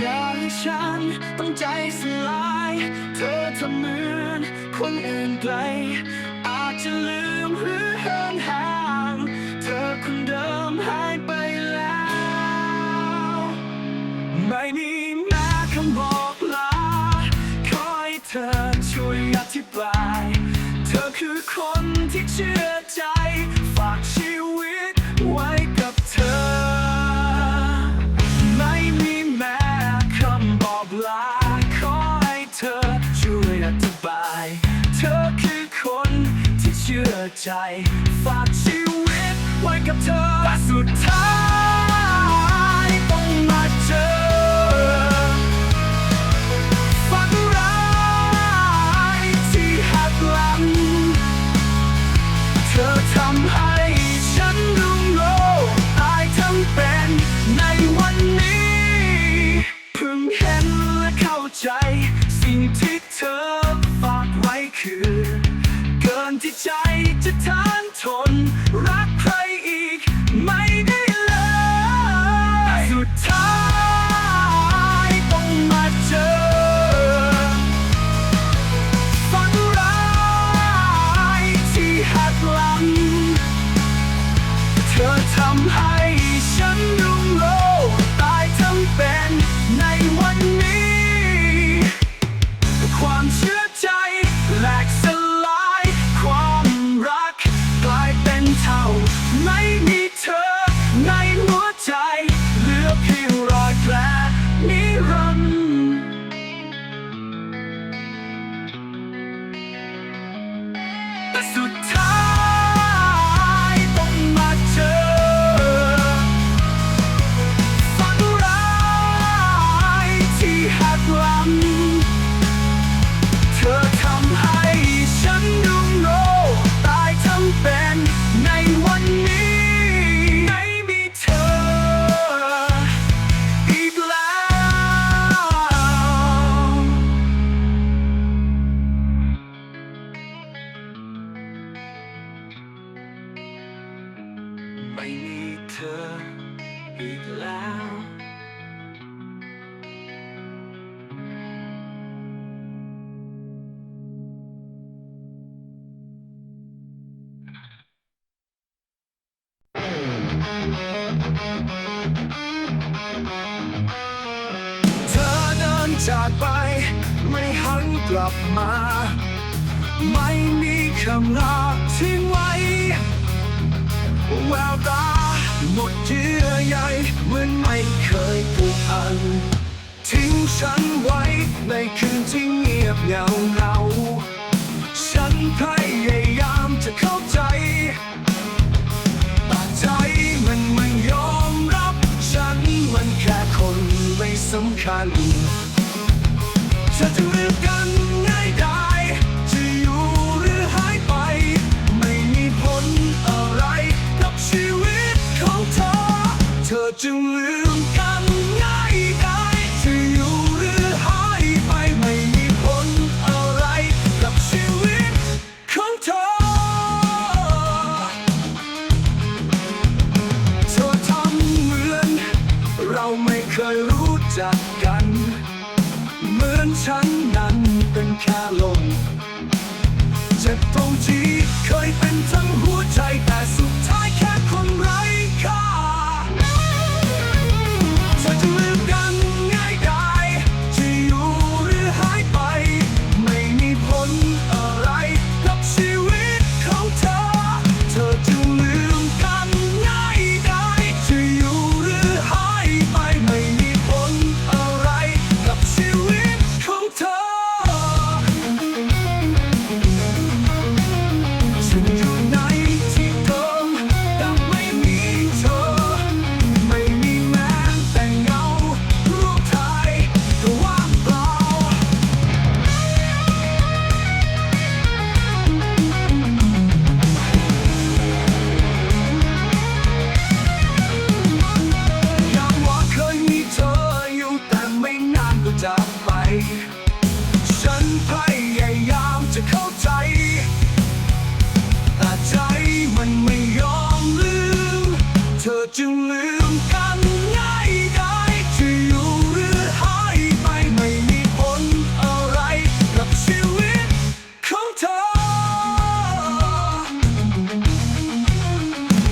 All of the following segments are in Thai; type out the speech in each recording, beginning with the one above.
อย่างฉันต้องใจสลาย เธอทำเหมือนคนอื่นไกล อาจจะลืมหรือห่างห่าง เธอคนเดิมหายไปแล้ว ไม่มีแม้คำบอกลา ขอให้เธอช่วยอธิบาย เธอคือคนที่เชื่อใจ ฝากชีวิตไว้กับเธอ อใจ ฝากชีวิตไว้กับเธอสุดท้าย เธอเดินจากไป ไม่หันกลับมา ไม่มีคำลาทิ้งไว้แววตาหมดเยื่อใยเหมือนไม่เคยผูกพัน ทิ้งฉันไว้ในคืนที่เงียบเหงาเหงาฉันพยายามจะเข้าใจำคัญเธอจะเลือกันง่ายดายจะอยู่หรือหายไป ไม่มีผลอะไรกับชีวิตของเธอ เธอจึงลืม ค่ลมเจ็บตรงที่เคยเป็นทั้งหัวใจ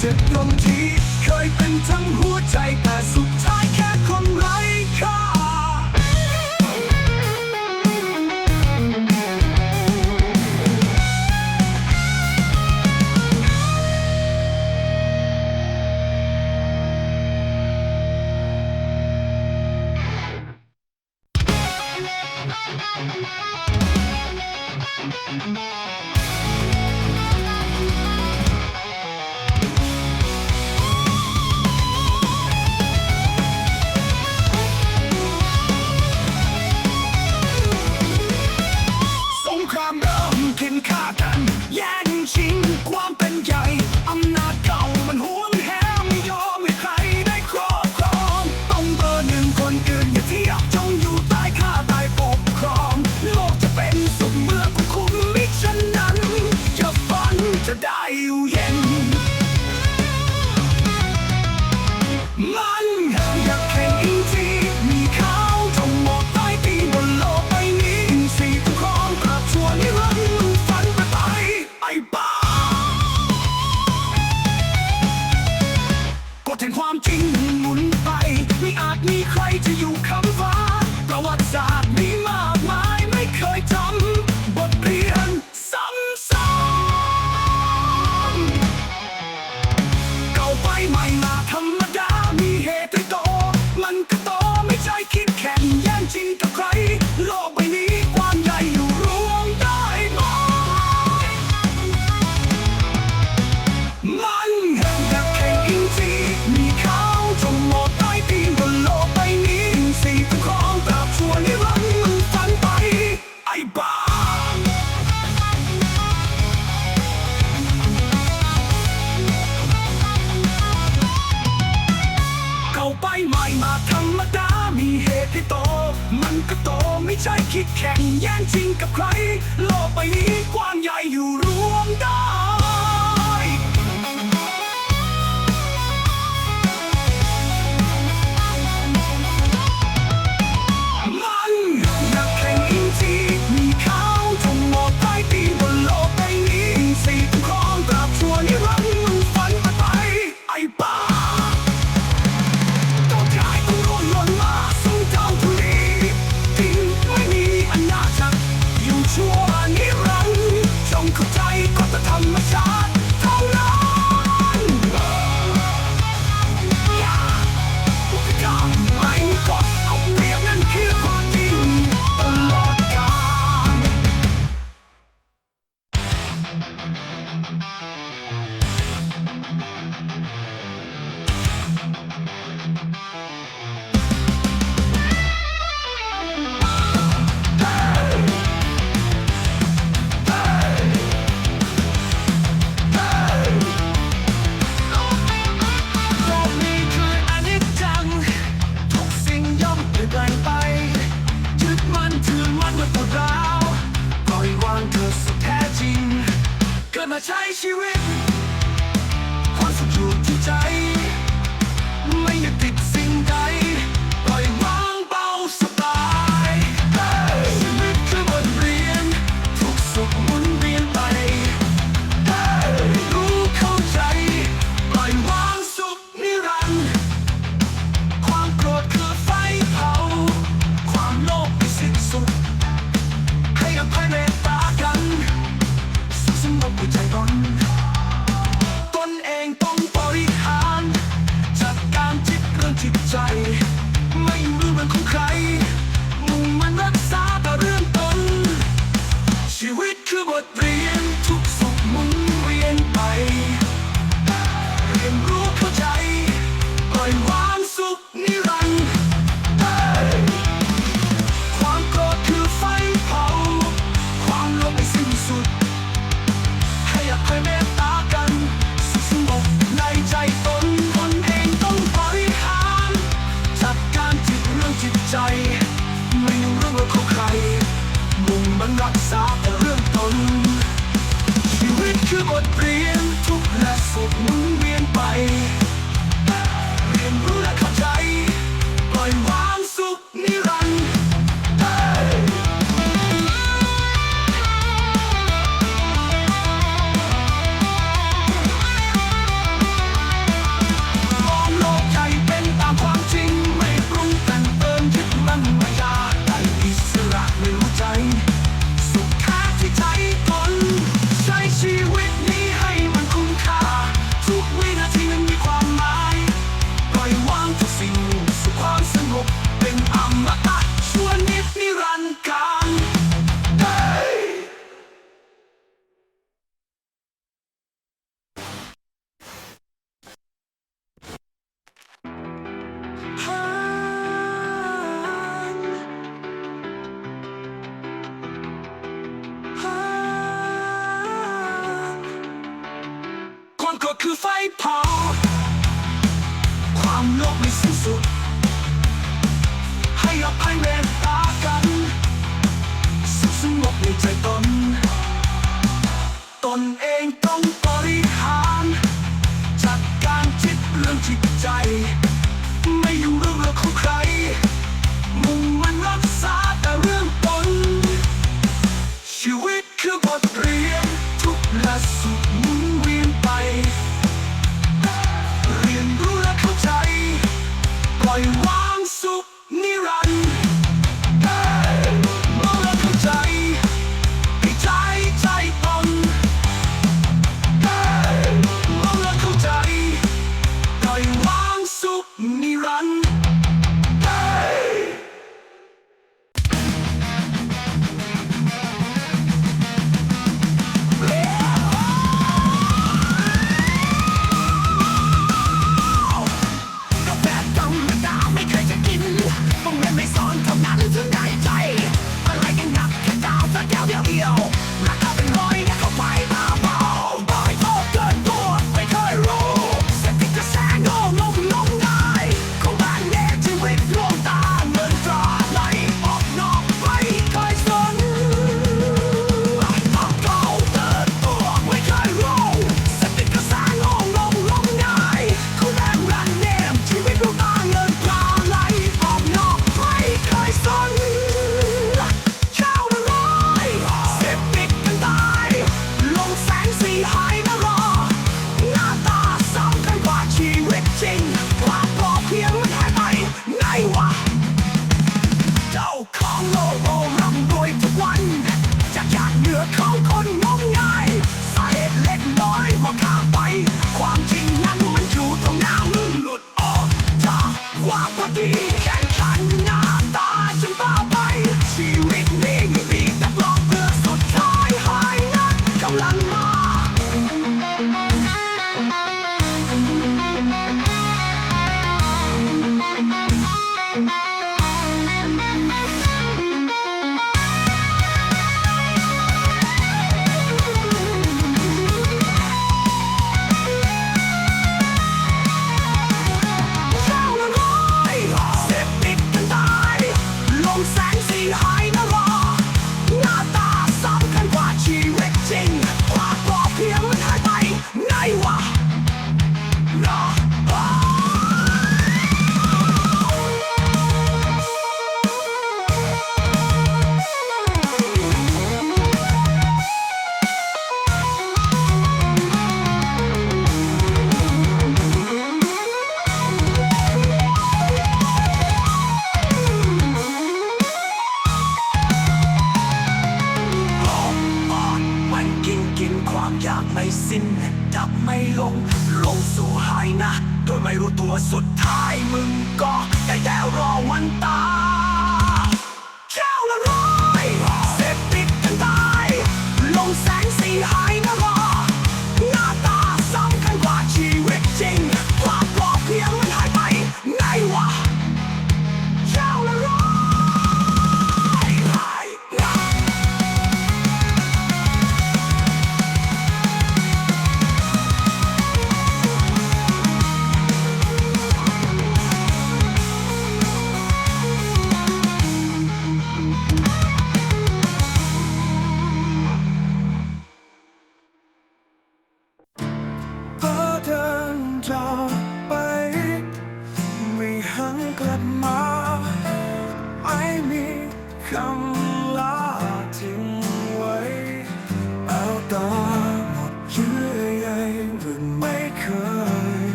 เจ็บตรงที่เคยเป็นทั้งหัวใจแต่สุดท้ายแค่คนร้าย แข่งแย่งชิงกับใคร โลกใบนี้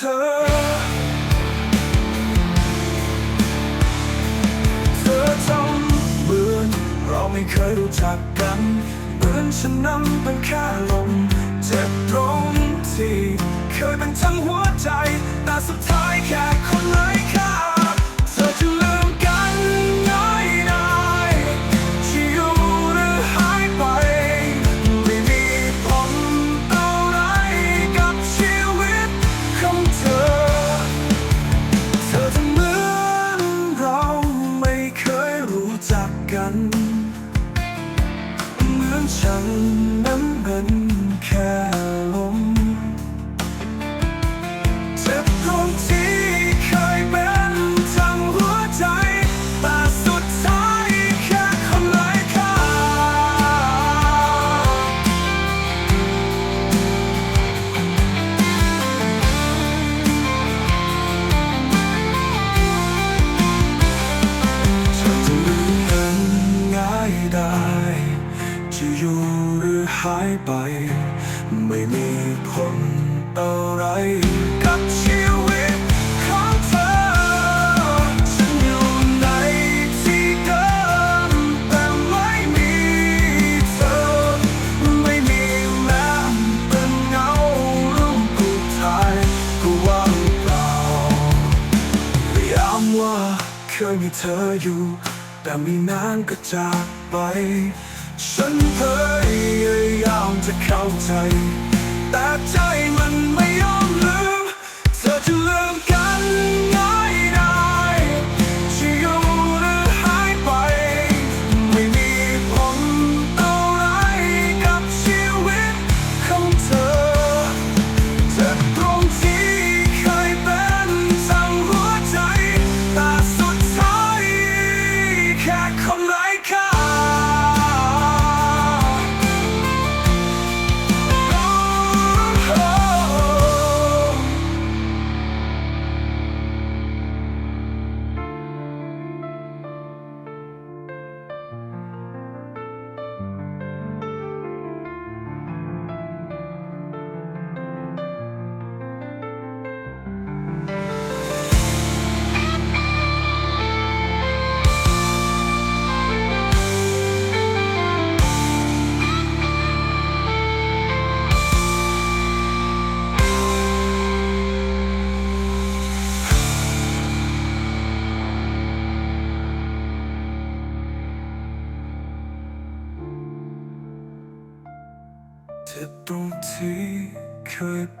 เธอ เธอทำมือเราไม่เคยรู้จักกันเหมือนฉันนั้นเป็นแค่ลมเจ็บตรงที่เคยเป็นทั้งหัวใจ แต่สุดท้ายแค่คนเลย จากไป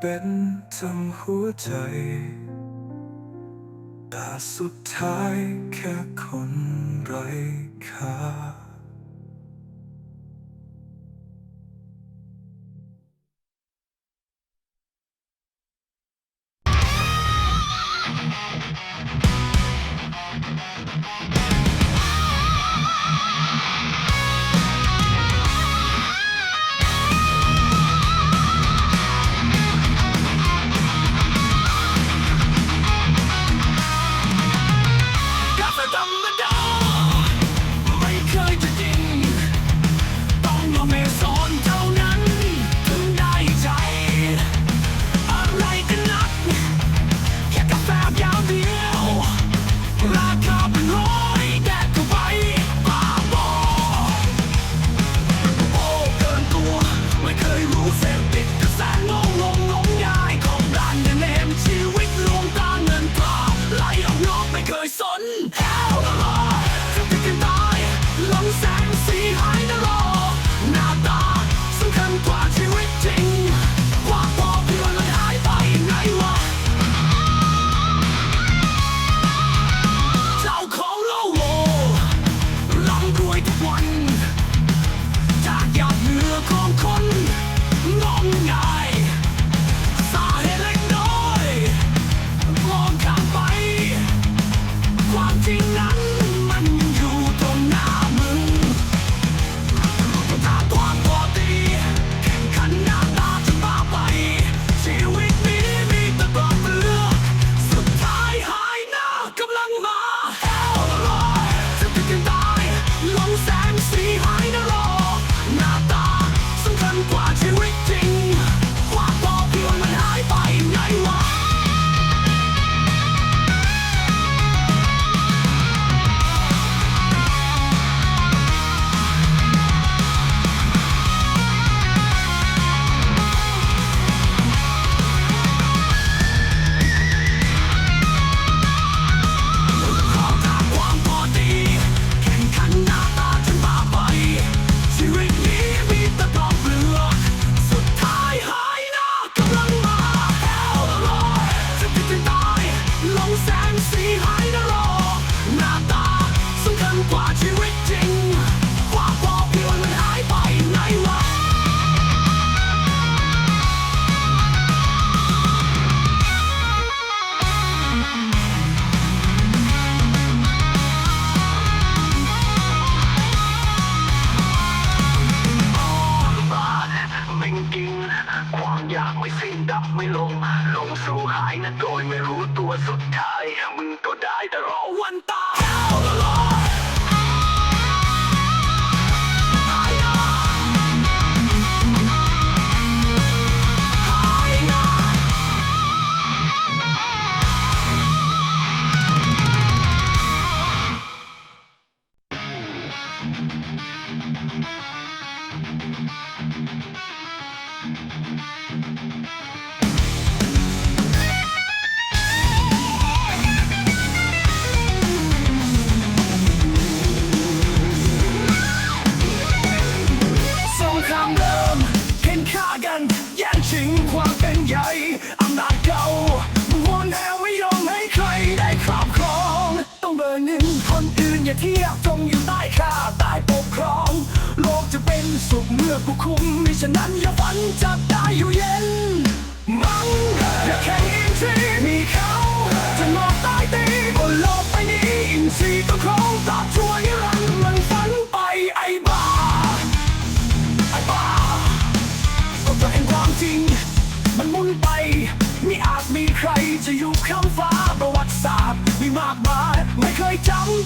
เป็นทำหัวใจแต่สุดท้ายแค่คนไร้ค่า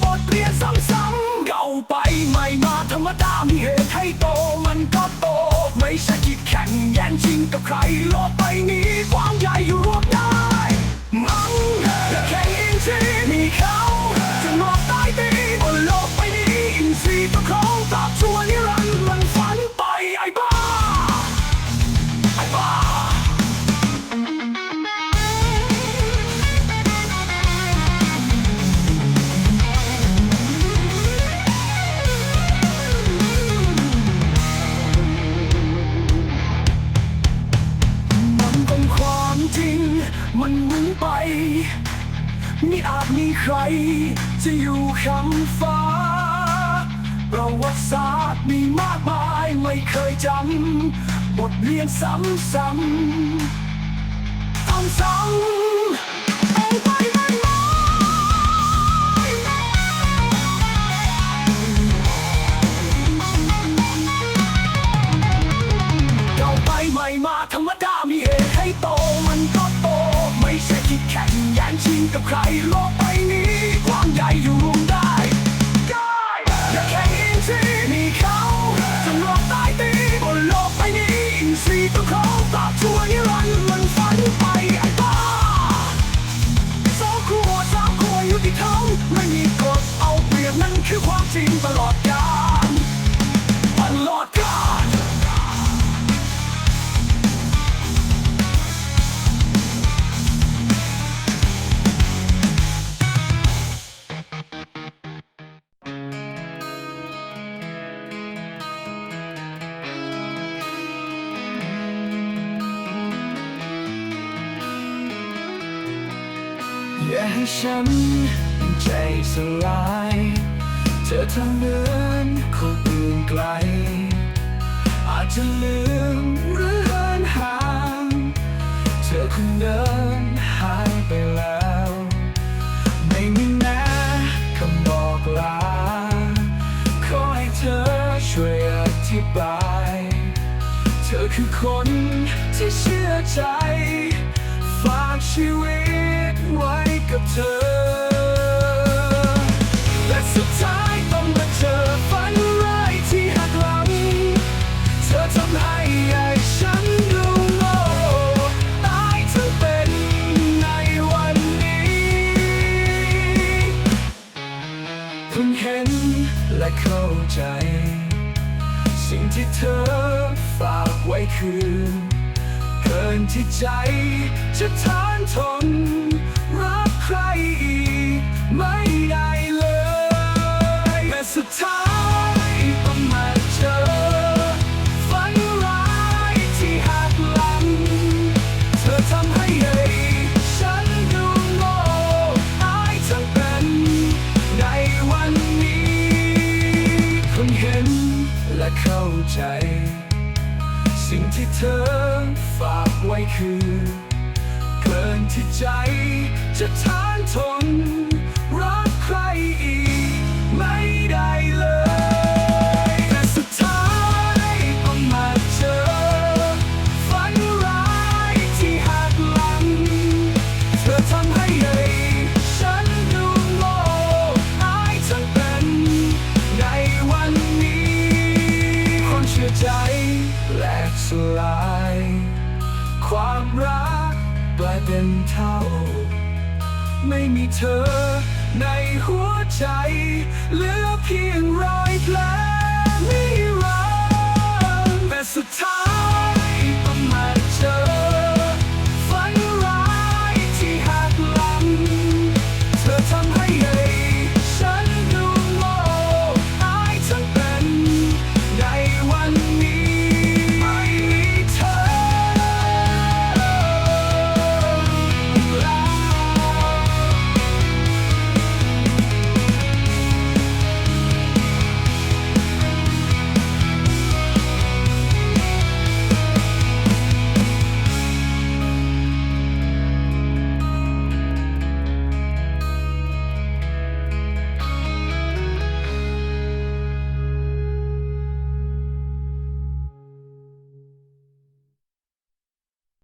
บทเรียนซ้ำๆเก่าไปใหม่มาธรรมดามีเหตุให้โตมันก็โต ไม่ใช่คิดแข่งแย่งชิงกับใครโลกไปนี้ความใหญ่อยู่รวมได้ มังและแข่งอินทรีมีเขา มีอาจมีใครจะอยู่ข้างฟ้า ประวัติศาสตร์มีมากมายไม่เคยจำบทเรียนซ้ำซ้ำซ้ำ กับใครโลกไปนี้กว้างใหญ่อยู่ ทำเหมือนคนอื่นไกล อาจจะลืมหรือเหินห่าง เธอคงเดินหายไปแล้ว ไม่มีแม้คำบอกลา ขอให้เธอช่วยอธิบาย เธอคือคนที่เชื่อใจ ฝากชีวิตไว้กับเธอ และสุดท้าย ต้องมาเจอฝันร้ายที่หักหลัง เธอทำให้ไอ้ฉันดูโง่ตายทั้งเป็นในวันนี้ เพิ่งเห็นและเข้าใจ สิ่งที่เธอฝากไว้คือ เกินที่ใจจะทานทน คือ เกินที่ใจจะทานทน ธอในหัวใจ